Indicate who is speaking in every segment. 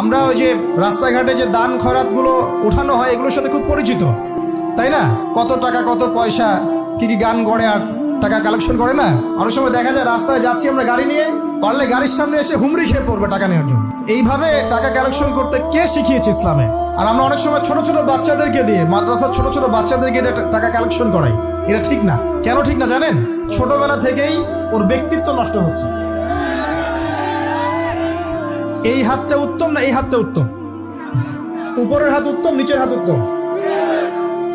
Speaker 1: আমরা ওই যে রাস্তাঘাটে যে দান খয়রাতগুলো উঠানো হয়, এগুলোর সাথে খুব পরিচিত, তাই না? কত টাকা, কত পয়সা, কি কি গান গড়ে আর টাকা কালেকশন করে না? অনেক সময় দেখা যায় রাস্তায় যাচ্ছি আমরা গাড়ি নিয়ে, পারলে গাড়ির সামনে এসে হুমড়ি খেয়ে পড়বে টাকা নেওয়ার জন্য। এইভাবে টাকা কালেকশন করতে কে শিখিয়েছে ইসলামে? আর আমরা অনেক সময় ছোট ছোট বাচ্চাদেরকে দিয়ে, মাদ্রাসার ছোট ছোট বাচ্চাদেরকে দিয়ে টাকা কালেকশন করাই। এটা ঠিক না। কেন ঠিক না জানেন? ছোটবেলা থেকেই ওর ব্যক্তিত্ব নষ্ট হচ্ছে। এই হাতটা উত্তম না এই হাতটা উত্তম? উপরের হাত উত্তম, নিচের হাত উত্তম?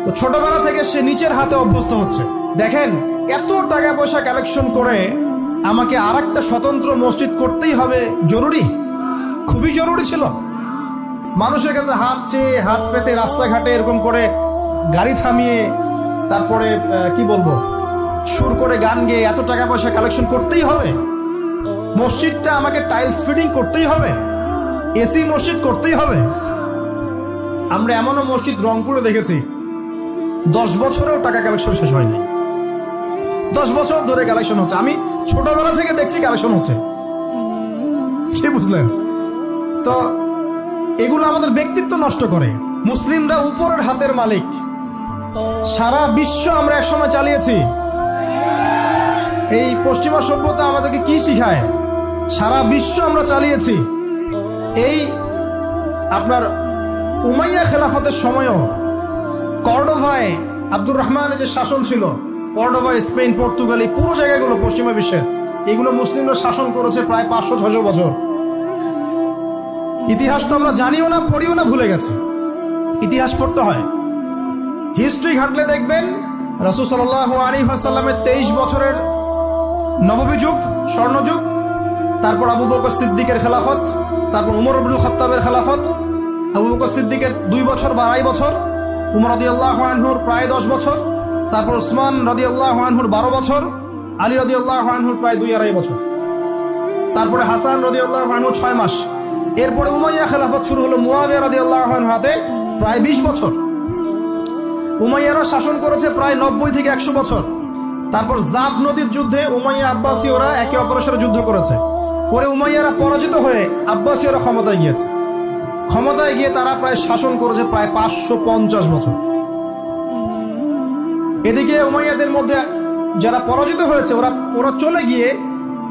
Speaker 1: তো ছোটবেলা থেকে সে নিচের হাতে অভ্যস্ত হচ্ছে। দেখেন, এত টাকা পয়সা কালেকশন করে আমাকে আর একটা স্বতন্ত্র মসজিদ করতেই হবে জরুরি? খুবই জরুরি ছিল। মানুষের কাছে হাত চেয়ে, হাত পেতে, রাস্তাঘাটে এরকম করে গাড়ি থামিয়ে, তারপরে কি বলব? সুর করে গান গেয়ে এত টাকা পয়সা কালেকশন করতেই হবে? মসজিদটা আমাকে টাইলস ফিটিং করতেই হবে এসি মসজিদ করতেই হবে। আমরা এমনও মসজিদ রংপুরে দেখেছি, দশ বছরেও টাকা কালেকশন শেষ হয়নি। দশ বছর ধরে কালেকশন হচ্ছে। আমি ছোটবেলা থেকে দেখছি কালেকশন হচ্ছে। কি বুঝলেন? তো এগুলো আমাদের ব্যক্তিত্ব নষ্ট করে। মুসলিমরা উপরের হাতের মালিক। সারা বিশ্ব আমরা একসময় চালিয়েছি। এই পশ্চিমা সভ্যতা আমাদেরকে কি শিখায়? সারা বিশ্ব আমরা চালিয়েছি। এই আপনার উমাইয়া খেলাফতের সময়ও কর্ডোভায় আব্দুর রহমানের যে শাসন ছিল, কর্ডোভায়, স্পেন, পর্তুগাল, এই পুরো জায়গাগুলো পশ্চিমা বিশ্বের, এগুলো মুসলিমরা শাসন করেছে প্রায় পাঁচশো ছশো বছর। ইতিহাস তো আমরা জানিও না, পড়িও না, ভুলে গেছি। ইতিহাস পড়তে হয়। হিস্ট্রি ঘাটলে দেখবেন, রসুল সাল্লাহ আলী আসাল্লামের তেইশ বছরের নববী যুগ, স্বর্ণযুগ তারপর আবু বকর সিদ্দিকের খেলাফত, তারপর উমর আব্দুল খত্তাবের খেলাফত, আবু বকর সিদ্দিকের দুই বছর বা আড়াই বছর, উমর রদিয়াল্লাহ আনহুর প্রায় দশ বছর, তারপর উসমান রদিয়াল্লাহ আনহুর বারো বছর, আলী রদিয়াল্লাহ আনহুর প্রায় দুই আড়াই বছর। তারপরে হাসান রদিয়াল্লাহ আনহুর ছয় মাস। এরপরে উমাইয়া খেলাফত শুরু হলো মুয়াবিয়া রদিয়াল্লাহ আনহুর হাতে প্রায় বিশ বছর। উমাইয়ারা শাসন করেছে প্রায় নব্বই থেকে একশো বছর। তারপর জাব নদীর যুদ্ধে উমাইয়া আব্বাসী ওরা একে অপরের সাথে যুদ্ধ করেছে। পরে উমাইয়ারা পরাজিত হয়ে আব্বাসীয়রা ক্ষমতায় গিয়েছে। ক্ষমতায় গিয়ে তারা প্রায় শাসন করেছে প্রায় পাঁচশো পঞ্চাশ বছর। এদিকে উমাইয়াদের মধ্যে যারা পরাজিত হয়েছে, ওরা ওরা চলে গিয়ে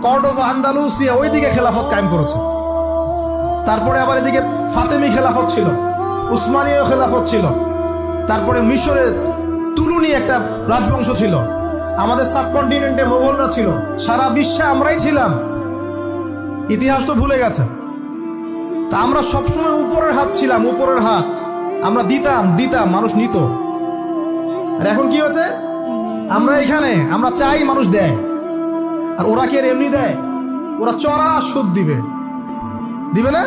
Speaker 1: কর্ডোভা, আন্দালুসিয়া ওইদিকে খেলাফত কায়েম করেছে। তারপরে আবার এদিকে ফাতেমি খেলাফত ছিল, উসমানীয় খেলাফত ছিল। তারপরে মিশরে তুলুনি একটা রাজবংশ ছিল। আমাদের সাবকন্টিনেন্টে মোগলরা ছিল। সারা বিশ্বে আমরাই ছিলাম। ইতিহাস তো ভুলে গেছে। তা আমরা সবসময় উপরের হাত ছিলাম, উপরের হাত। আমরা দিতাম দিতাম, মানুষ নিত। আর এখন কি হয়েছে? আমরা এখানে, আমরা চাই মানুষ দেয়। আর ওরা কি আর এমনি দেয়? ওরা চড়া সুদ দিবে। দিবে না?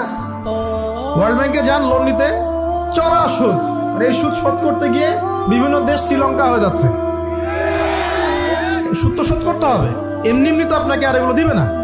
Speaker 1: ওয়ার্ল্ড ব্যাংকে যান লোন নিতে। চড়া সুদ। আর এই সুদ শোধ করতে গিয়ে বিভিন্ন দেশ শ্রীলঙ্কা হয়ে যাচ্ছে। সুদ তো শোধ করতে হবে। এমনি এমনি তো আপনাকে আর এগুলো দিবে না।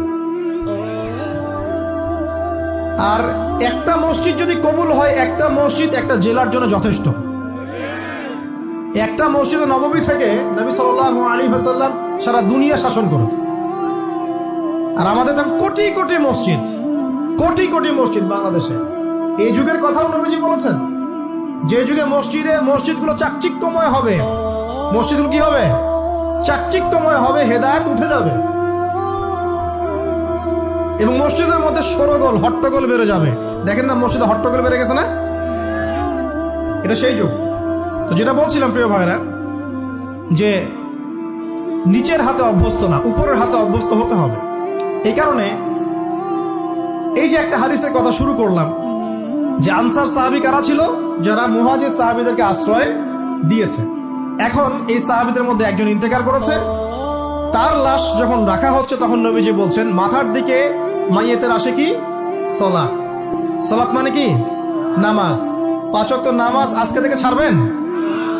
Speaker 1: আর একটা মসজিদ যদি কবুল হয়, একটা মসজিদ একটা জেলার জন্য যথেষ্ট। একটা মসজিদে নবমী থেকে নবী সাল্লাহ আলী হাসাল্লাম সারা দুনিয়া শাসন করেছে। আর আমাদের তো কোটি কোটি মসজিদ, কোটি কোটি মসজিদ বাংলাদেশে। এই যুগের কথাও নবীজি বলেছেন, যে যুগে মসজিদে, মসজিদগুলো চাকচিক্যময় হবে। মসজিদগুলো কি হবে? চাকচিক্যময় হবে, হেদায়ত উঠে যাবে। এবং মসজিদের মধ্যে সরগোল, হট্টগোল বেড়ে যাবে। দেখেন না মসজিদে হট্টগোল বেড়ে গেছে না? এটা সেই যুগ। তো যেটা বলছিলাম, প্রিয় ভাইরা যে নিচের হাতে অভ্যস্ত না, উপরের হাতে অভ্যস্ত হতে হবে। এই কারণে এই যে একটা হাদিসের কথা শুরু করলাম, যে আনসার সাহাবি কারা ছিল? যারা মুহাজির সাহাবিদেরকে আশ্রয় দিয়েছে। এখন এই সাহাবিদের মধ্যে একজন ইন্তেকার করেছে। তার লাশ যখন রাখা হচ্ছে, তখন নবীজি বলছেন, মাথার দিকে মাইয়েতের আসে কি? সলা সলাপ মানে কি? নামাজ। পাঁচ অক্ত নামাজ আজকে থেকে ছাড়বেন?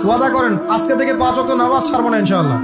Speaker 1: ওয়াদা করেন, আজকে থেকে পাঁচ ওয়াক্ত নামাজ ছাড়বো না ইনশাআল্লাহ।